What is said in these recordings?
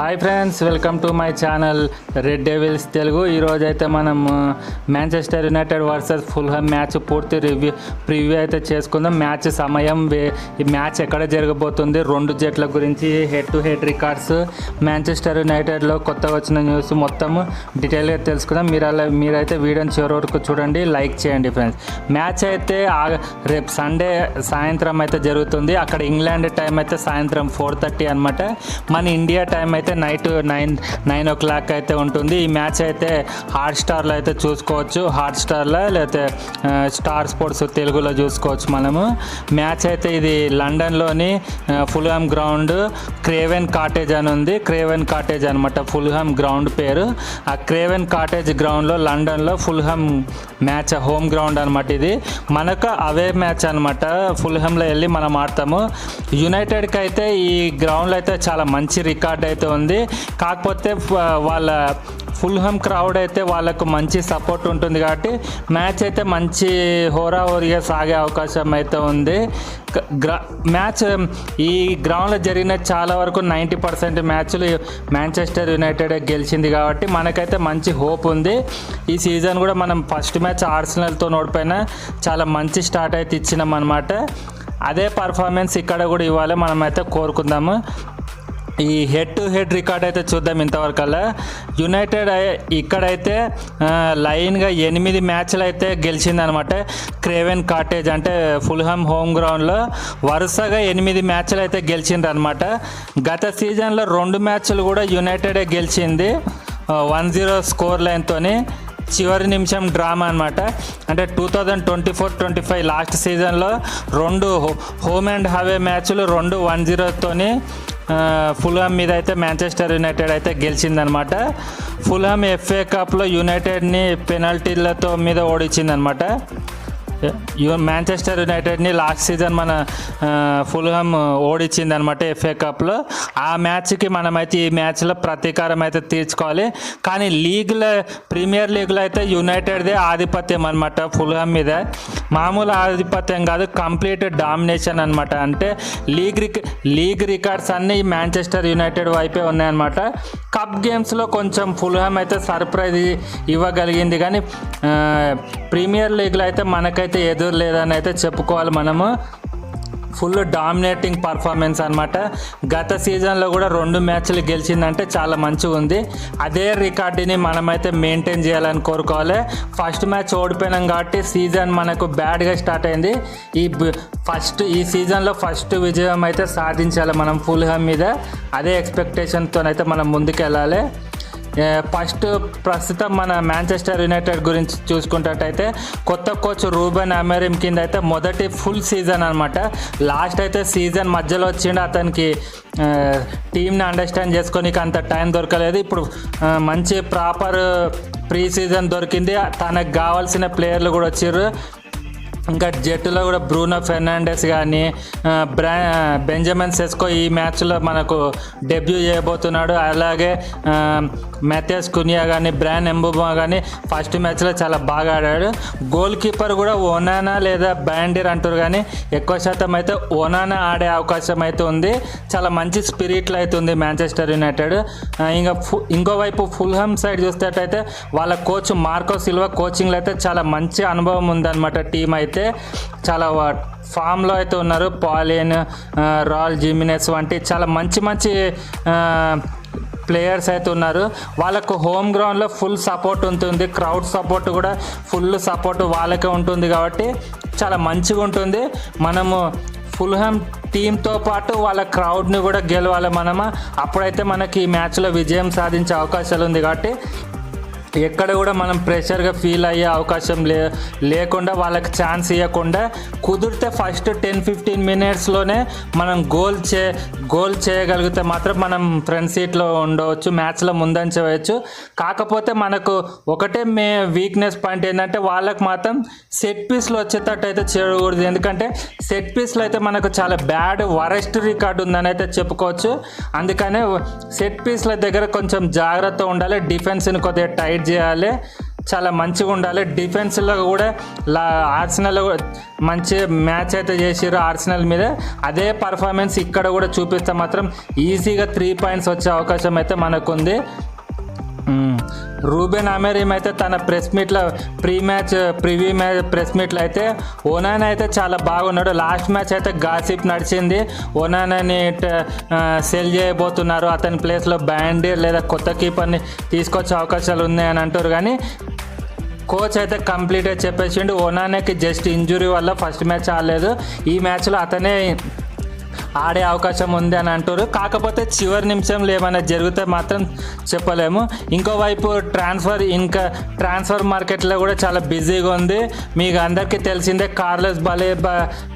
Hi friends welcome to my channel red devils Telugu ఈరోజు అయితే మనం Manchester United versus Fulham match పూర్తి review preview అయితే చేసుకుందాం. మ్యాచ్ సమయం వే- ఈ మ్యాచ్ ఎక్కడ జరగబోతుంది? రెండు జట్ల గురించి head to head records Manchester యునైటెడ్లో కొత్త వచ్చిన న్యూస్ మొత్తం డీటెయిల్గా తెలుసుకుందాం. మీరు అలా మీరైతే వీడియోని చివరి వరకు చూడండి లైక్ చేయండి ఫ్రెండ్స్ మ్యాచ్ అయితే రేపు సండే సాయంత్రం అయితే జరుగుతుంది. అక్కడ ఇంగ్లాండ్ టైం అయితే సాయంత్రం ఫోర్ థర్టీ అనమాట మన ఇండియా టైం అయితే night nine nine o'clock అయితే ఉంటుంది. ఈ మ్యాచ్ అయితే హాట్ స్టార్లో అయితే చూసుకోవచ్చు. హాట్ స్టార్లో లేకపోతే స్టార్ స్పోర్ట్స్ తెలుగులో చూసుకోవచ్చు మనము. మ్యాచ్ అయితే ఇది లండన్లోని ఫుల్హామ్ గ్రౌండ్ క్రేవెన్ కాటేజ్ అని ఉంది. క్రేవెన్ కాటేజ్ అనమాట ఫుల్హామ్ గ్రౌండ్ పేరు. ఆ క్రేవెన్ కాటేజ్ గ్రౌండ్లో లండన్లో ఫుల్హామ్ మ్యాచ్ హోమ్ గ్రౌండ్ అనమాట ఇది. మనకు అవే మ్యాచ్ అనమాట ఫుల్హామ్లో వెళ్ళి మనం ఆడతాము. యునైటెడ్కి అయితే ఈ గ్రౌండ్లో అయితే చాలా మంచి రికార్డ్ అయితే ఉంది. కాకపోతే వాళ్ళ ఫుల్ హమ్ క్రౌడ్ అయితే వాళ్ళకు మంచి సపోర్ట్ ఉంటుంది కాబట్టి మ్యాచ్ అయితే మంచి హోరాహోరీగా సాగే అవకాశం అయితే ఉంది. గ్రా మ్యాచ్ ఈ గ్రౌండ్లో జరిగిన చాలా వరకు నైంటీ పర్సెంట్ మ్యాచ్లు మాంచెస్టర్ యునైటెడ్ గెలిచింది కాబట్టి మనకైతే మంచి హోప్ ఉంది. ఈ సీజన్ కూడా మనం ఫస్ట్ మ్యాచ్ ఆర్సనల్తో ఓడిపోయినా చాలా మంచి స్టార్ట్ అయితే ఇచ్చినాం అనమాట అదే పర్ఫార్మెన్స్ ఇక్కడ కూడా ఇవ్వాలి మనమైతే కోరుకుందాము. ఈ హెడ్ టు హెడ్ రికార్డ్ అయితే చూద్దాం ఇంతవరకల్లా. యునైటెడ్ ఇక్కడైతే లైన్గా ఎనిమిది మ్యాచ్లు అయితే గెలిచిందనమాట. క్రేవెన్ కాటేజ్ అంటే ఫుల్హమ్ హోమ్ గ్రౌండ్లో వరుసగా ఎనిమిది మ్యాచ్లు అయితే గెలిచిందనమాట గత సీజన్లో రెండు మ్యాచ్లు కూడా యునైటెడే గెలిచింది. వన్ జీరో స్కోర్ లైన్తోని చివరి నిమిషం డ్రామా అనమాట. అంటే two thousand twenty four twenty five last సీజన్లో రెండు హో- హోమ్ అండ్ హవే మ్యాచ్లు రెండు వన్ జీరోతోని ఫుల్హామ్ మీద అయితే మాంచెస్టర్ యునైటెడ్ అయితే గెలిచిందనమాట. ఫుల్హామ్ ఎఫ్ఏ కప్లో యునైటెడ్ని పెనాల్టీలతో మీద ఓడించిందనమాట. ఈవెన్ మాంచెస్టర్ యునైటెడ్ని లాస్ట్ సీజన్ మన ఫుల్హమ్ ఓడిచ్చింది అనమాట ఎఫ్ఏ కప్లో. ఆ మ్యాచ్కి మనమైతే ఈ మ్యాచ్లో ప్రతీకారం అయితే తీర్చుకోవాలి. కానీ లీగ్లో ప్రీమియర్ లీగ్లో అయితే యునైటెడ్దే ఆధిపత్యం అనమాట ఫుల్హమ్ మీద. మామూలు ఆధిపత్యం కాదు కంప్లీట్ డామినేషన్ అనమాట అంటే లీగ్ రిక లీగ్ రికార్డ్స్ అన్నీ మాంచెస్టర్ యునైటెడ్ వైపే ఉన్నాయన్నమాట. కప్ గేమ్స్లో కొంచెం ఫుల్హమ్ అయితే సర్ప్రైజ్ ఇవ్వగలిగింది. కానీ ప్రీమియర్ లీగ్లో అయితే మనకైతే ఎదురు లేదని అయితే చెప్పుకోవాలి మనము. ఫుల్ డామినేటింగ్ పర్ఫార్మెన్స్ అనమాట గత సీజన్లో కూడా రెండు మ్యాచ్లు గెలిచిందంటే చాలా మంచిగా ఉంది. అదే రికార్డుని మనమైతే మెయింటైన్ చేయాలని కోరుకోవాలి. ఫస్ట్ మ్యాచ్ ఓడిపోయినాం కాబట్టి సీజన్ మనకు బ్యాడ్గా స్టార్ట్ అయింది. ఈ ఫస్ట్ ఈ సీజన్లో ఫస్ట్ విజయం అయితే సాధించాలి మనం ఫుల్ హమ్ మీద. అదే ఎక్స్పెక్టేషన్తో అయితే మనం ముందుకెళ్ళాలి. ఫస్ట్ ప్రస్తుతం మన మాంచెస్టర్ యునైటెడ్ గురించి చూసుకున్నట్టయితే కొత్త కోచ్ రూబెన్ అమెరిమ్ కింద అయితే మొదటి ఫుల్ సీజన్ అనమాట లాస్ట్ అయితే సీజన్ మధ్యలో వచ్చిండు అతనికి టీమ్ని టీంని అండర్స్టాండ్ చేసుకోనికి అంత టైం దొరకలేదు. ఇప్పుడు మంచి ప్రాపర్ ప్రీ సీజన్ దొరికింది. తనకు కావాల్సిన ప్లేయర్లు కూడా వచ్చారు ఇంకా జట్టులో కూడా బ్రూనో ఫెర్నాండెస్ కానీ బ్రా బెంజమిన్ సెస్కో ఈ మ్యాచ్లో మనకు డెబ్యూ చేయబోతున్నాడు. అలాగే ఆ, కునియా కానీ బ్రాన్ ఎంబుమా కానీ ఫస్ట్ మ్యాచ్లో చాలా బాగా ఆడాడు. గోల్ కీపర్ కూడా ఓనానా లేదా బ్యాండిర్ అంటారు కానీ ఎక్కువ శాతం అయితే ఓనానా ఆడే అవకాశం అయితే ఉంది. చాలా మంచి స్పిరిట్లో అయితే ఉంది మ్యాంచెస్టర్ యునైటెడ్. ఇంకా ఫు- ఇంకోవైపు ఫుల్హమ్ సైడ్ చూసేటట్టయితే వాళ్ళ కోచ్ మార్కో సిల్వా కోచింగ్లో అయితే చాలా మంచి అనుభవం ఉందన్నమాట టీం అయితే. అయితే చాలా ఫామ్లో అయితే ఉన్నారు. పాలియన్ రాయల్ రాల్ జిమినెస్ వంటి చాలా మంచి మంచి ప్లేయర్స్ అయితే ఉన్నారు. వాళ్ళకు హోమ్ గ్రౌండ్లో ఫుల్ సపోర్ట్ ఉంటుంది. క్రౌడ్ సపోర్ట్ కూడా ఫుల్ సపోర్ట్ వాళ్ళకే ఉంటుంది కాబట్టి చాలా మంచిగా ఉంటుంది. మనము ఫుల్హామ్ టీంతో పాటు వాళ్ళ క్రౌడ్ని కూడా గెలవాలి మనము. అప్పుడైతే మనకి ఈ మ్యాచ్లో విజయం సాధించే అవకాశాలు ఉంది కాబట్టి ఎక్కడ కూడా మనం ప్రెషర్గా ఫీల్ అయ్యే అవకాశం లే లేకుండా వాళ్ళకి ఛాన్స్ ఇవ్వకుండా కుదిరితే ఫస్ట్ టెన్ ఫిఫ్టీన్ మినిట్స్లోనే మనం గోల్ చే గోల్ చేయగలిగితే మాత్రం మనం ఫ్రంట్ సీట్లో ఉండవచ్చు మ్యాచ్లో ముందంచవచ్చు. కాకపోతే మనకు ఒకటే మే వీక్నెస్ పాయింట్ ఏంటంటే వాళ్ళకి మాత్రం సెట్ పీస్లో వచ్చేటట్టు అయితే చేయకూడదు. ఎందుకంటే సెట్ పీస్లో అయితే మనకు చాలా బ్యాడ్ వరెస్ట్ రికార్డు ఉందని అయితే చెప్పుకోవచ్చు. అందుకనే సెట్ పీస్ల దగ్గర కొంచెం జాగ్రత్త ఉండాలి. డిఫెన్స్ని కొద్దిగా టైట్ చేయాలి. చాలా మంచిగా ఉండాలి. డిఫెన్స్లో కూడా లా ఆర్సనల్ మంచి మ్యాచ్ అయితే చేసిర్రు ఆర్సనల్ మీద. అదే పర్ఫార్మెన్స్ ఇక్కడ కూడా చూపిస్తే మాత్రం ఈజీగా త్రీ పాయింట్స్ వచ్చే అవకాశం అయితే మనకుంది. రూబెన్ అమెరిమ్ అయితే తన ప్రెస్ మీట్లో pre match preview match press మీట్లో అయితే ఓనాన్ అయితే చాలా బాగున్నాడు. లాస్ట్ మ్యాచ్ అయితే గాసిప్ నడిచింది. ఓనానని సెల్ చేయబోతున్నారు. అతని ప్లేస్లో బ్యాండీ లేదా కొత్త కీపర్ని తీసుకొచ్చే అవకాశాలు ఉన్నాయని అంటారు కానీ కోచ్ అయితే కంప్లీట్గా చెప్పేసిండు. ఓనానేకి జస్ట్ ఇంజురీ వల్ల ఫస్ట్ మ్యాచ్ ఆడలేదు. ఈ మ్యాచ్లో అతనే ఆడే అవకాశం ఉంది అని అంటారు. కాకపోతే చివరి నిమిషంలో ఏమైనా జరిగితే మాత్రం చెప్పలేము. ఇంకోవైపు ట్రాన్స్ఫర్ ఇంకా ట్రాన్స్ఫర్ మార్కెట్లో కూడా చాలా బిజీగా ఉంది. మీకు అందరికీ తెలిసిందే కార్లెస్ బలే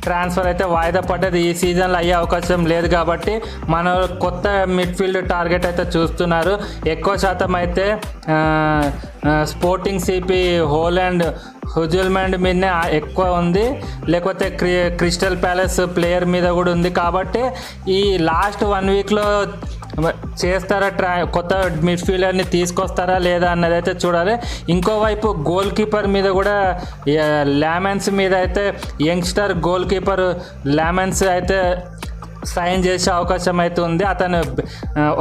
ట్రాన్స్ఫర్ అయితే వాయిదా పడ్డది. ఈ సీజన్లో అయ్యే అవకాశం లేదు కాబట్టి మన కొత్త మిడ్ఫీల్డ్ టార్గెట్ అయితే చూస్తున్నారు. ఎక్కువ శాతం అయితే స్పోర్టింగ్ సిపి హోలాండ్ హుజుల్మెండ్ మీదనే ఎక్కువ ఉంది. లేకపోతే క్రి క్రిస్టల్ ప్యాలెస్ ప్లేయర్ మీద కూడా ఉంది కాబట్టి ఈ లాస్ట్ వన్ వీక్లో చేస్తారా ట్రా కొత్త మిడ్ఫీల్డర్ని తీసుకొస్తారా లేదా అన్నది అయితే చూడాలి. ఇంకోవైపు గోల్ కీపర్ మీద కూడా ల్యామెన్స్ మీద అయితే యంగ్స్టర్ గోల్ కీపర్ ల్యామెన్స్ అయితే సైన్ చేసే అవకాశం అయితే ఉంది. అతను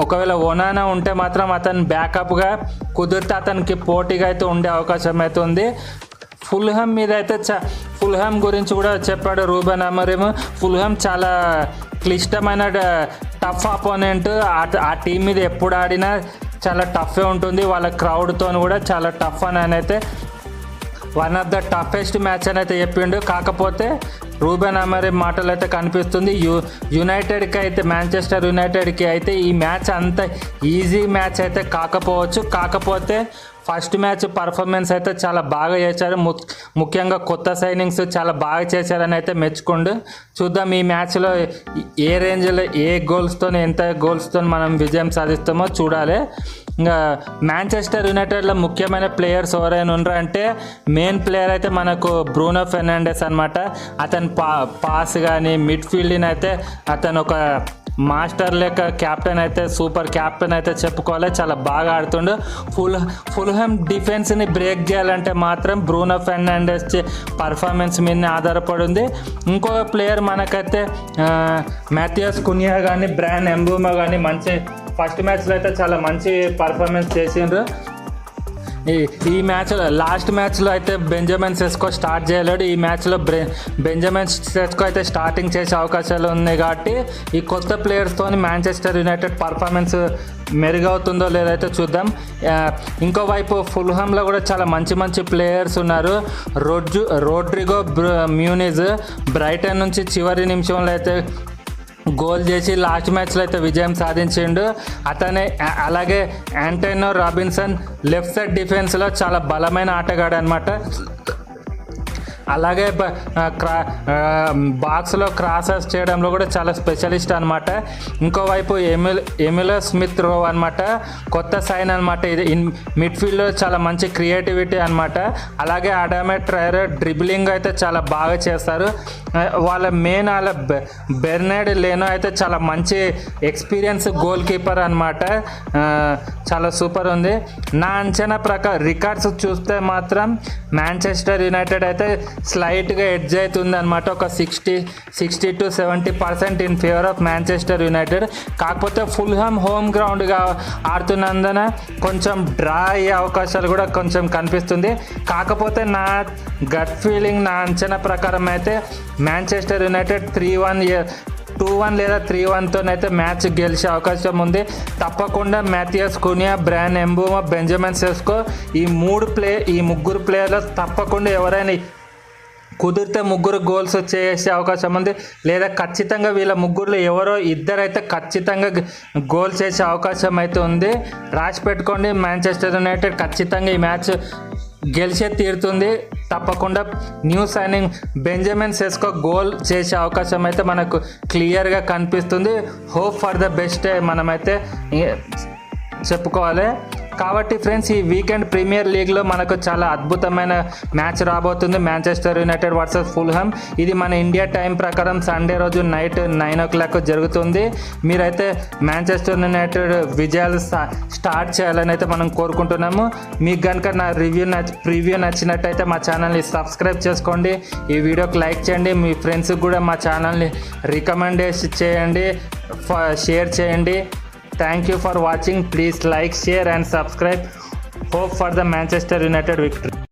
ఒకవేళ ఒనానా ఉంటే మాత్రం అతను బ్యాకప్గా కుదిరితే అతనికి పోటీగా అయితే ఉండే అవకాశం అయితే ఉంది. ఫుల్హమ్ మీద అయితే చ ఫుల్హమ్ గురించి కూడా చెప్పాడు రూబెన్ అమరిమ్. ఫుల్హమ్ చాలా క్లిష్టమైన టఫ్ అపోనెంట్ ఆ టీం మీద ఎప్పుడు ఆడినా చాలా టఫే ఉంటుంది. వాళ్ళ క్రౌడ్తో కూడా చాలా టఫ్ అని అయితే one of the toughest match అని అయితే చెప్పిండు. కాకపోతే రూబెన్ అమరి మాటలు అయితే కనిపిస్తుంది. యు యునైటెడ్కి అయితే మాంచెస్టర్ యునైటెడ్కి అయితే ఈ మ్యాచ్ అంత ఈజీ మ్యాచ్ అయితే కాకపోవచ్చు. కాకపోతే ఫస్ట్ మ్యాచ్ పర్ఫార్మెన్స్ అయితే చాలా బాగా చేశారు. ము- ముఖ్యంగా కొత్త సైనింగ్స్ చాలా బాగా చేశారని అయితే మెచ్చుకోండు చూద్దాం ఈ మ్యాచ్లో ఏ రేంజ్లో ఏ గోల్స్తో ఎంత గోల్స్తో మనం విజయం సాధిస్తామో చూడాలి. ఇంకా మాంచెస్టర్ యునైటెడ్లో ముఖ్యమైన ప్లేయర్స్ ఎవరైనా ఉన్నారంటే అంటే మెయిన్ ప్లేయర్ అయితే మనకు బ్రూనో ఫెర్నాండెస్ అనమాట అతను పా పాస్ కానీ మిడ్ఫీల్డ్ని అయితే అతను ఒక మాస్టర్ లెక్క క్యాప్టెన్ అయితే సూపర్ క్యాప్టెన్ అయితే చెప్పుకోవాలి. చాలా బాగా ఆడుతుండు. ఫుల్ ఫుల్హమ్ డిఫెన్స్ని బ్రేక్ చేయాలంటే మాత్రం బ్రూనో ఫెర్నాండెస్ పర్ఫార్మెన్స్ మీదనే ఆధారపడి ఉంది ఇంకో ప్లేయర్ మనకైతే మ్యాథియస్ కునియా కానీ బ్రాన్ ఎంబూమా కానీ మంచి ఫస్ట్ మ్యాచ్లో అయితే చాలా మంచి పర్ఫార్మెన్స్ చేసిండ్రు. ఈ ఈ మ్యాచ్లో లాస్ట్ మ్యాచ్లో అయితే బెంజమిన్ సెస్కో స్టార్ట్ చేయలేడు. ఈ మ్యాచ్లో బ్రె బెంజమిన్ సెస్కో అయితే స్టార్టింగ్ చేసే అవకాశాలు ఉన్నాయి కాబట్టి ఈ కొత్త ప్లేయర్స్తో మాంచెస్టర్ యునైటెడ్ పర్ఫార్మెన్స్ మెరుగవుతుందో లేదైతే చూద్దాం. ఇంకోవైపు ఫుల్హమ్లో కూడా చాలా మంచి మంచి ప్లేయర్స్ ఉన్నారు. రోడ్జు రోడ్రిగో బ్ర- మ్యూనిజ్ బ్రైటన్ నుంచి చివరి నిమిషంలో అయితే గోల్ చేసి లాస్ట్ మ్యాచ్లో అయితే విజయం సాధించిండు. అతనే అలాగే యాంటైనో రాబిన్సన్ లెఫ్ట్ సైడ్ డిఫెన్స్లో చాలా బలమైన ఆటగాడు అనమాట అలాగే బ- క్రా బాక్స్లో క్రాసెస్ చేయడంలో కూడా చాలా స్పెషలిస్ట్ అనమాట ఇంకోవైపు ఎమిల్ ఎమిలో స్మిత్ రో అనమాట కొత్త సైన్ అనమాట ఇది ఇన్ మిడ్ఫీల్డ్లో చాలా మంచి క్రియేటివిటీ అనమాట అలాగే అడామే ట్రైర్ డ్రిబ్లింగ్ అయితే చాలా బాగా చేస్తారు. వాళ్ళ మెయిన్ వాళ్ళ బెర్నాడ్ లేనో అయితే చాలా మంచి ఎక్స్పీరియన్స్ గోల్ కీపర్ అనమాట చాలా సూపర్ ఉంది. నా అంచనా ప్రకారం రికార్డ్స్ చూస్తే మాత్రం మాంచెస్టర్ యునైటెడ్ అయితే స్లైట్గా ఎడ్జ్ అవుతుంది అనమాట ఒక sixty sixty to seventy percent in favour of Manchester United. కాకపోతే ఫుల్హామ్ హోమ్ గ్రౌండ్గా ఆడుతున్నందున కొంచెం డ్రా అయ్యే అవకాశాలు కూడా కొంచెం కనిపిస్తుంది. కాకపోతే నా గట్ ఫీలింగ్ నా అంచనా ప్రకారం అయితే Manchester United three one two one లేదా త్రీ వన్తోనైతే మ్యాచ్ గెలిచే అవకాశం ఉంది. తప్పకుండా మ్యాథియస్ కునియా బ్రాన్ ఎంబూమా బెంజమిన్ సెస్కో ఈ మూడు ప్లే ఈ ముగ్గురు ప్లేయర్లు తప్పకుండా ఎవరైనా కుదిరితే ముగ్గురు గోల్స్ చేసే అవకాశం ఉంది. లేదా ఖచ్చితంగా వీళ్ళ ముగ్గురులో ఎవరో ఇద్దరైతే ఖచ్చితంగా గోల్ చేసే అవకాశం అయితే ఉంది. రాసి పెట్టుకోండి. మాంచెస్టర్ యునైటెడ్ ఖచ్చితంగా ఈ మ్యాచ్ గెలిచే తీరుతుంది. తప్పకుండా new signing Benjamin Sesko goal చేసే అవకాశం అయితే మనకు క్లియర్గా కనిపిస్తుంది. హోప్ ఫర్ ద బెస్ట్ మనమైతే చెప్పుకోవాలి. కాబట్టి ఫ్రెండ్స్ ఈ వీకెండ్ ప్రీమియర్ లీగ్లో మనకు చాలా అద్భుతమైన మ్యాచ్ రాబోతుంది. Manchester United versus Fulham. ఇది మన ఇండియా టైం ప్రకారం సండే రోజు నైట్ నైన్ ఓ క్లాక్ జరుగుతుంది. మీరైతే మ్యాంచెస్టర్ యునైటెడ్ విజయాలు స్టార్ట్ చేయాలని అయితే మనం కోరుకుంటున్నాము. మీకు కనుక నా రివ్యూ నచ్చ ప్రివ్యూ నచ్చినట్టయితే మా ఛానల్ని సబ్స్క్రైబ్ చేసుకోండి. ఈ వీడియోకి లైక్ చేయండి. మీ ఫ్రెండ్స్కి కూడా మా ఛానల్ని రికమెండేషన్ చేయండి. ఫ- షేర్ చేయండి. Thank you for watching. Please like, share and subscribe. Hope for the Manchester United victory.